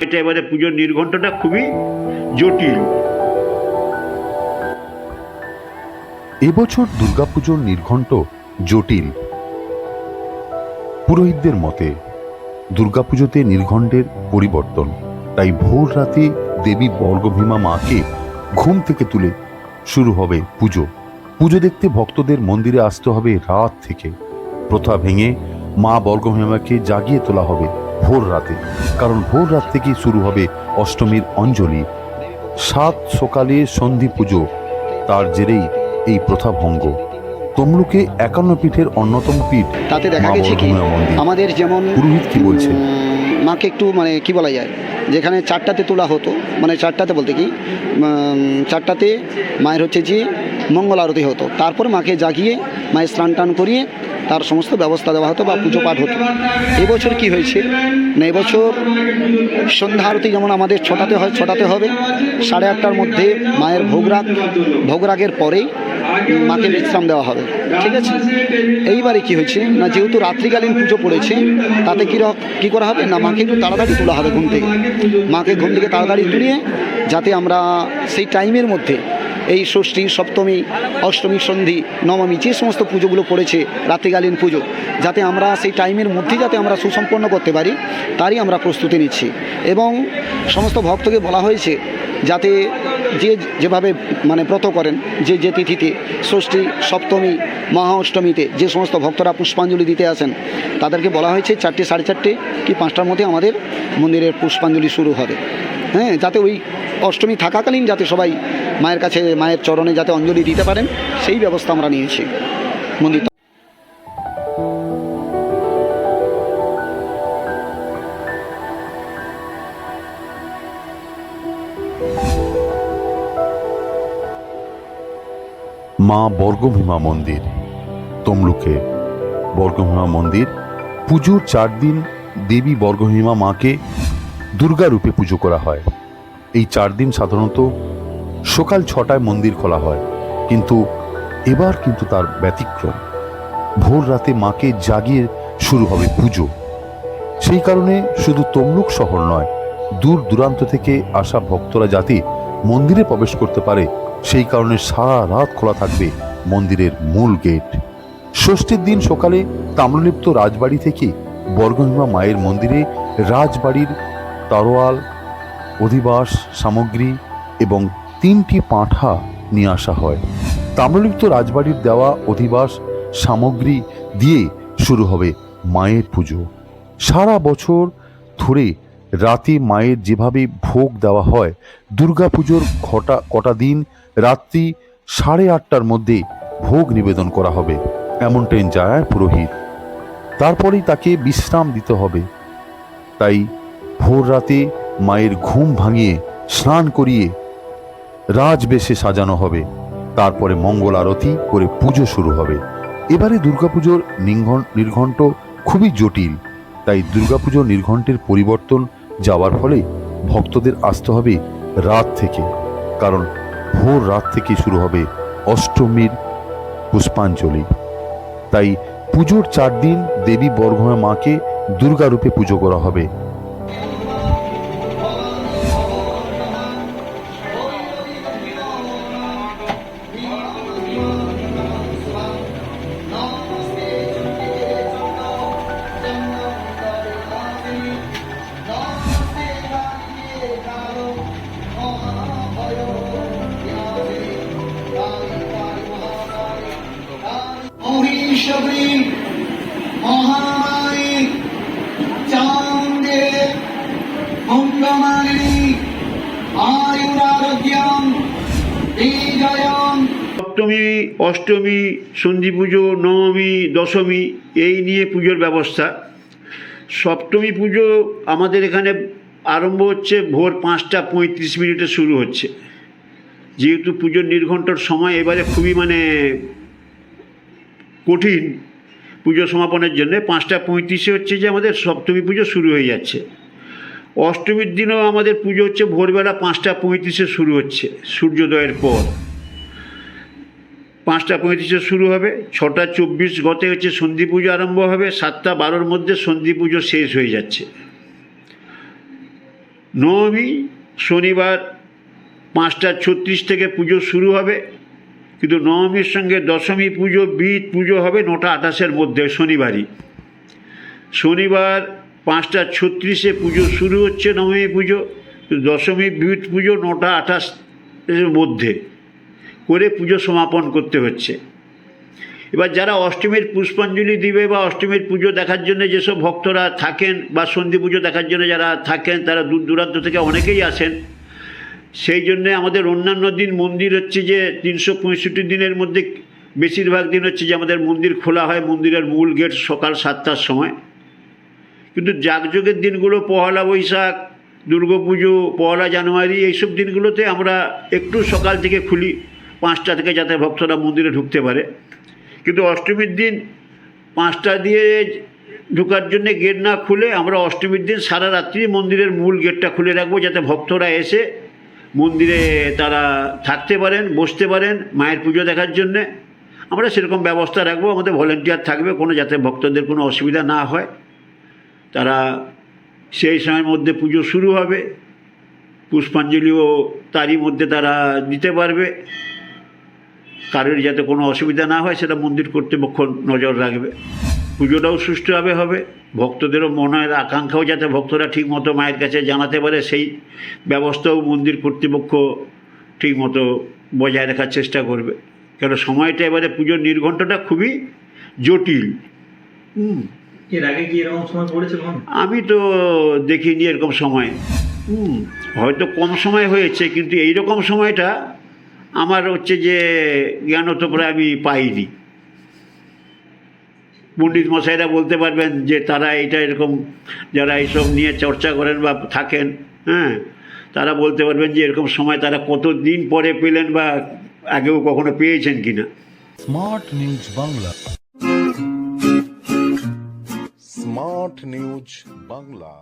এটা এবারে পুজোর নির্ঘণ্টটা খুবই জটিল। এবছর দুর্গাপুজোর নির্ঘণ্ট জটিল। পুরোহিতদের মতে, দুর্গাপুজোতে নির্ঘণ্টের পরিবর্তন, তাই ভোর রাতে দেবী বর্গভীমা মাকে ঘুম থেকে তুলে শুরু হবে পুজো। পুজো দেখতে ভক্তদের মন্দিরে আসতে হবে রাত থেকে। প্রথা ভেঙে মা বর্গভীমাকে জাগিয়ে তোলা হবে ভোর রাতে। কারণ ভোর রাত থেকেই শুরু হবে অষ্টমীর অঞ্জলি। সাত সকালে সন্ধি পুজো তার জেরেই এই প্রথা ভঙ্গ তমলুকে একান্ন পীঠের অন্যতম পীঠ তাতে দেখা গেছে কি? আমাদের যেমন পুরোহিত কি বলছে মাকে একটু মানে কি বলা যায়? যেখানে চারটাতে তোলা হতো মানে চারটাতে বলতে কি? চারটাতে মায়ের হচ্ছে যে মঙ্গল আরতি হতো। তারপর মাকে জাগিয়ে মায়ের স্নান টান করিয়ে তার সমস্ত ব্যবস্থা দেওয়া হতো বা পুজো পাঠ হতো। এবছর কি হয়েছে? না, এবছর সন্ধ্যা আরতি যেমন আমাদের ছটাতে হয়, ছটাতে হবে। সাড়ে আটটার মধ্যে মায়ের ভোগরাগ, ভোগরাগের পরেই মাকে বিশ্রাম দেওয়া হবে। ঠিক আছে? এইবারে কি হয়েছে? না, যেহেতু রাত্রিকালীন পুজো পড়েছে, তাতে কী কী করা হবে? না, মাকে একটু তাড়াতাড়ি তোলা হবে ঘুম থেকে। মাকে ঘুম থেকে তাড়াতাড়ি তুলিয়ে যাতে আমরা সেই টাইমের মধ্যে এই ষষ্ঠী, সপ্তমী, অষ্টমী, সন্ধি, নবমী যে সমস্ত পুজোগুলো পড়েছে রাত্রিকালীন পুজো, যাতে আমরা সেই টাইমের মধ্যে যাতে আমরা সুসম্পন্ন করতে পারি, তারই আমরা প্রস্তুতি নিচ্ছি। এবং সমস্ত ভক্তকে বলা হয়েছে, যাতে যে যেভাবে মানে ব্রত করেন, যে যে তিথিতে, ষষ্ঠী, সপ্তমী, মহা অষ্টমীতে যে সমস্ত ভক্তরা পুষ্পাঞ্জলি দিতে আসেন, তাদেরকে বলা হয়েছে চারটে সাড়ে চারটে কি পাঁচটার মধ্যে আমাদের মন্দিরের পুষ্পাঞ্জলি শুরু হবে। হ্যাঁ যাতে ওই অষ্টমী থাকাকালীন যাতে সবাই মায়ের কাছে, মায়ের চরণে যাতে অঞ্জলি দিতে পারেন, সেই ব্যবস্থা আমরা নিয়েছি। মন্দির মা বর্গভীমা মন্দির। তমলুকে বর্গভীমা মন্দির। পুজোর চার দিন দেবী বর্গভীমা মাকে দুর্গা রূপে পুজো করা হয়। এই চার দিন সাধারণত সকাল ছটায় মন্দির খোলা হয়। কিন্তু এবার কিন্তু তার ব্যতিক্রম। ভোর রাতে মাকে জাগিয়ে শুরু হবে পুজো। সেই কারণে শুধু তমলুক শহর নয়, দূর দূরান্ত থেকে আসা ভক্তরা যাতে মন্দিরে প্রবেশ করতে পারে সেই কারণে সারা রাত খোলা থাকবে মন্দিরের মূল গেট। ষষ্ঠীর দিন সকালে তাম্রলিপ্ত রাজবাড়ি থেকে বর্গভীমা মায়ের মন্দিরে রাজবাড়ির তারোয়াল, অধিবাস, সামগ্রী এবং তিনটি পাঁঠা নিয়ে আসা হয়। তাম্রলিপ্ত রাজবাড়ির দেওয়া অধিবাস, সামগ্রী দিয়ে শুরু হবে মায়ের পুজো। সারা বছর ধরে রাতে মায়ের যেভাবে ভোগ দেওয়া হয়, দুর্গাপুজোর ঘটা কটা দিন রাত্রি সাড়ে আটটার মধ্যে ভোগ নিবেদন করা হবে, এমনটাই জানায় পুরোহিত। তারপরেই তাকে বিশ্রাম দিতে হবে। তাই ভোর রাতে মায়ের ঘুম ভাঙিয়ে স্নান করিয়ে রাজবেশে সাজানো হবে। তারপরে মঙ্গল আরতি করে পুজো শুরু হবে। এবারে দুর্গাপুজোর নির্ঘণ্ট খুবই জটিল। তাই দুর্গাপুজোর নির্ঘণ্টের পরিবর্তন যাওয়ার ফলে ভক্তদের আসতে হবে রাত থেকে, কারণ ভোর রাত থেকে শুরু হবে অষ্টমীর পুষ্পাঞ্জলি। তাই পুজোর চার দিন দেবী বর্গমা মাকে দুর্গারূপে পুজো করা হবে। মহামায়ী মঙ্গমালিনী আয়ুরারোগ্যম বিজয়ম। সপ্তমী, অষ্টমী সন্ধি পুজো নবমী, দশমী, এই নিয়ে পুজোর ব্যবস্থা। সপ্তমী পুজো আমাদের এখানে আরম্ভ হচ্ছে ভোর পাঁচটা পঁয়ত্রিশ মিনিটে শুরু হচ্ছে। যেহেতু পুজোর নির্ঘণ্টর সময় এবারে খুবই মানে কঠিন পুজো সমাপনের জন্য পাঁচটা পঁয়ত্রিশে হচ্ছে যে আমাদের সপ্তমী পুজো শুরু হয়ে যাচ্ছে। অষ্টমীর দিনও আমাদের পুজো হচ্ছে ভোরবেলা পাঁচটা পঁয়ত্রিশে শুরু হচ্ছে, সূর্যোদয়ের পর। পাঁচটা পঁয়ত্রিশে শুরু হবে, ছটা চব্বিশ গতে হচ্ছে সন্ধি পুজো আরম্ভ হবে, সাতটা বারোর মধ্যে সন্ধি পুজো শেষ হয়ে যাচ্ছে। নবমী শনিবার পাঁচটা ছত্রিশ থেকে পুজো শুরু হবে কিন্তু নবমীর সঙ্গে দশমী পুজো বিদ পুজো হবে নটা আঠাশের মধ্যে, শনিবারই। শনিবার পাঁচটা ছত্রিশে পুজো শুরু হচ্ছে নবমী পুজো দশমী বিদ পুজো নটা আঠাশের মধ্যে করে পুজো সমাপন করতে হচ্ছে। এবার যারা অষ্টমীর পুষ্পাঞ্জলি দিবে বা অষ্টমীর পুজো দেখার জন্য যেসব ভক্তরা থাকেন বা সন্ধি পুজো দেখার জন্য যারা থাকেন, তারা দূর দূরান্ত থেকে অনেকেই আসেন। সেই জন্যে আমাদের অন্যান্য দিন মন্দির হচ্ছে যে তিনশো পঁয়ষট্টি দিনের মধ্যে বেশিরভাগ দিন হচ্ছে যে আমাদের মন্দির খোলা হয়, মন্দিরের মূল গেট সকাল সাতটার সময়। কিন্তু জাগযোগের দিনগুলো পয়লা বৈশাখ দুর্গাপুজো পয়লা জানুয়ারি, এইসব দিনগুলোতে আমরা একটু সকাল থেকে খুলি, পাঁচটা থেকে যাতে ভক্তরা মন্দিরে ঢুকতে পারে। কিন্তু অষ্টমীর দিন পাঁচটা দিয়ে ঢুকার জন্য গেট না খুলে আমরা অষ্টমীর দিন সারা রাত্রি মন্দিরের মূল গেটটা খুলে রাখব, যাতে ভক্তরা এসে মন্দিরে তারা থাকতে পারেন, বসতে পারেন, মায়ের পুজো দেখার জন্যে। আমরা সেরকম ব্যবস্থা রাখব, আমাদের ভলেন্টিয়ার থাকবে, কোনো যাতে ভক্তদের কোনো অসুবিধা না হয়। তারা সেই সময়ের মধ্যে পুজো শুরু হবে, পুষ্পাঞ্জলিও তারই মধ্যে তারা দিতে পারবে। কারোর যাতে কোনো অসুবিধা না হয়, সেটা মন্দির কর্তৃপক্ষ নজর রাখবে। পুজোটাও সুষ্ঠুভাবে হবে। ভক্তদেরও মনের আকাঙ্ক্ষাও যাতে ভক্তরা ঠিকমতো মায়ের কাছে জানাতে পারে সেই ব্যবস্থাও মন্দির কর্তৃপক্ষ ঠিকমতো বজায় রাখার চেষ্টা করবে। কেন সময়টা এবারে পুজোর নির্ঘণ্টটা খুবই জটিল। হুম। এর আগে কি এরকম সময় পড়েছে আমি তো দেখিনি এরকম সময়। হুম। হয়তো কম সময় হয়েছে কিন্তু এই রকম সময়টা আমার হচ্ছে যে জ্ঞানত প্রায় আমি পাইনি। পণ্ডিত মশাইরা বলতে পারবেন যে তারা এটা এরকম যারা এইসব নিয়ে চর্চা করেন বা থাকেন হ্যাঁ তারা বলতে পারবেন যে এরকম সময় তারা কত দিন পরে পেলেন বা আগেও কখনো পেয়েছেন কিনা। Smart news Bangla. Smart news Bangla.